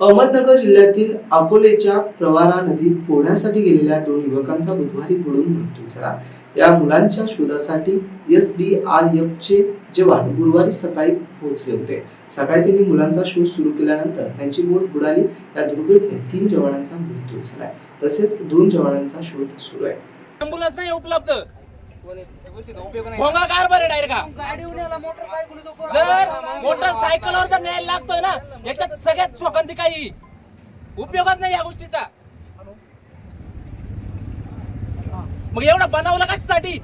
अहमदनगर जिल्ह्यातील अकोलेच्या प्रवारा नदीत पोहण्यासाठी गेलेल्या दोन युवकांचा बुधवारी बुडून मृत्यू झाला. या मुलांच्या शोधासाठी एस डी आर एफ चे जवान गुरुवारी सकाळी पोहोचले होते. सकाळी त्यांनी मुलांचा शोध सुरू केल्यानंतर त्यांची बोट बुडाली. या दुर्घटनेत तीन जवानांचा मृत्यू झाला तसेच दोन जवानांचा शोध सुरू आहे. ॲम्ब्युलन्स नाही उपलब्ध. भोंगा कारभार आहे डायरेक्ट जर मोटरसायकलवर जर न्यायला लागतोय ना याच्यात सगळ्यात शोकांती काही उपयोगच नाही या गोष्टीचा. मग एवढा बनवलं कशासाठी?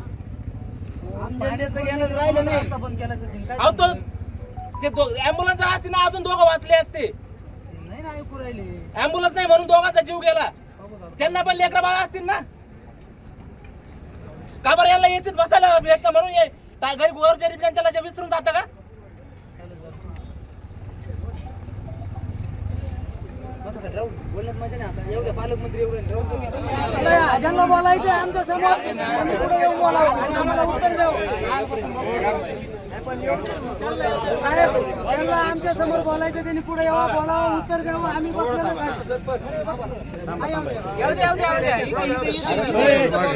अहो तो ते असते ना अजून दोघं वाचले असते. ऍम्ब्युलन्स नाही म्हणून दोघांचा जीव गेला. त्यांना पण लेकरं बाळा असतील ना. का बरं याला याचीच बसायला भेटतं म्हणून ये. काय घरी गोर जरी जनतेला जे विसरून जातं का? ज्यांना बोलायचं आमच्यासमोर आम्ही कुठे येऊन बोलावं. आणि आम्हाला उत्तर द्यावं. साहेब त्यांना आमच्यासमोर बोलायचं त्यांनी पुढे यावं बोलावं उत्तर द्यावं. आम्ही बसलेलो खाली.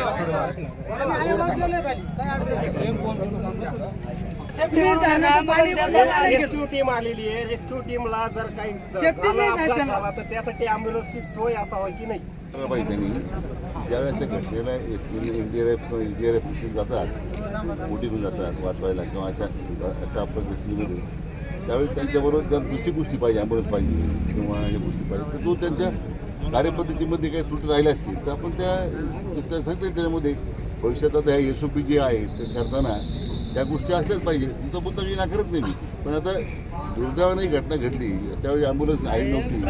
आम्ही बसलेलो खाली. काय रेस्क्यू टीम आलेली आहे. रेस्क्यू टीमला जर काही झाला, तर त्यासाठी अँब्युलन्सची सोय असावा की नाही? ज्यावेळेस ते घटनेला S N D R F S D R F जातात बोटीतून जातात वाचवायला किंवा अशा अशा अपघात परिस्थितीमध्ये. त्यावेळी त्यांच्याबरोबर दुसरी गोष्टी पाहिजे ॲम्ब्युलन्स पाहिजे किंवा या गोष्टी पाहिजे तर तो त्यांच्या कार्यपद्धतीमध्ये काही त्रुटी राहिल्या असतील तर आपण त्या त्या सांगता त्याच्यामध्ये भविष्यात आता ह्या एस ओ पी जे आहे ते करताना त्या गोष्टी असल्याच पाहिजे. तुमचा मुद्दा मी नाकारत नाही मी. पण आता दुर्दैवाने ही घटना घडली. त्यावेळी ॲम्ब्युलन्स आहे नव्हती.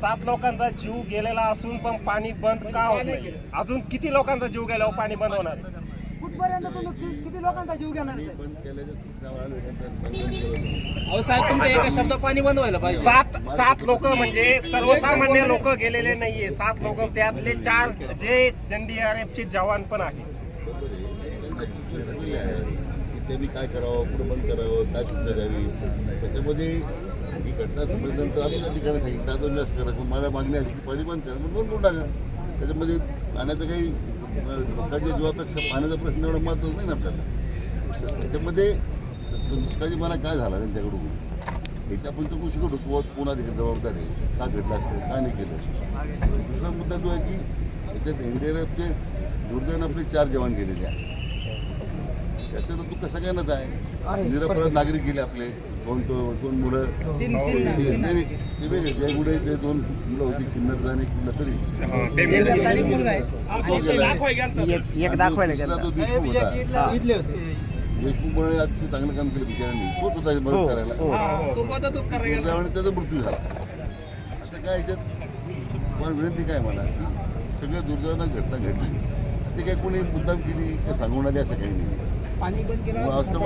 सात लोकांचा जीव गेलेला असून पण पाणी बंद का होत नाही? अजून किती लोकांचा जीव गेल्यावर पाणी बंद होणार? कुठपर्यंत तुम्ही किती लोकांचा जीव घेणार? मी. अहो साहेब तुमच्या एका शब्द पाणी बंद व्हायला पाहिजे. सात सात लोक म्हणजे सर्वसामान्य लोक गेलेले नाहीये. सात लोक त्यातले चार जे एनडीआरएफ चे जवान पण आहेत. त्यांनी काय करावं कुठं बंद करावं काय सूचना द्यावी? त्याच्यामध्ये ही घटना समजल्यानंतर आम्ही त्या ठिकाणी सांगितलं आता जास्त करा मला मागणी असेल की पाणी बंद करा मग बंद करून टाका त्याच्यामध्ये पाण्याचं काही लोकांच्या जीवापेक्षा पाण्याचा प्रश्न एवढा महत्त्वाचा नाही ना आपल्याला. तर त्याच्यामध्ये निष्काळजीपणा काय झाला त्यांच्याकडून याची आपण चौकशी करू किंवा कोणा देखील जबाबदार आहे. का घडलं असेल का नाही केलं असेल दुसरा मुद्दा जो आहे की त्याच्यात एन डी आर एफचे दुर्दैवानं आपले चार जवान गेलेले आहेत. त्याचा तर दुःख सगळ्यांनाच आहे? निरपराध नागरिक गेले आपले. दोन तो- दोन मुलं? नाही, नाही, ते वेगळे जयगुडे ते दोन मुलं होती चिन्नरचा आणि कुठला तरी. तो गेलाय. एक दाखवायला तो देशमुख होता. देशमुखमुळे अतिशय चांगलं काम केलं बिचाऱ्यांनी. तोच होता मदत करायला. दुर्दैवाने त्याचा मृत्यू झाला. आता काय याच्यात? पण विनंती काय मला? की सगळ्या दुर्दैवानं घटना घडली. ते काय कोणी मुद्दाम केली का सांगून आली असं काही नाही. पाणी बंद अवस्था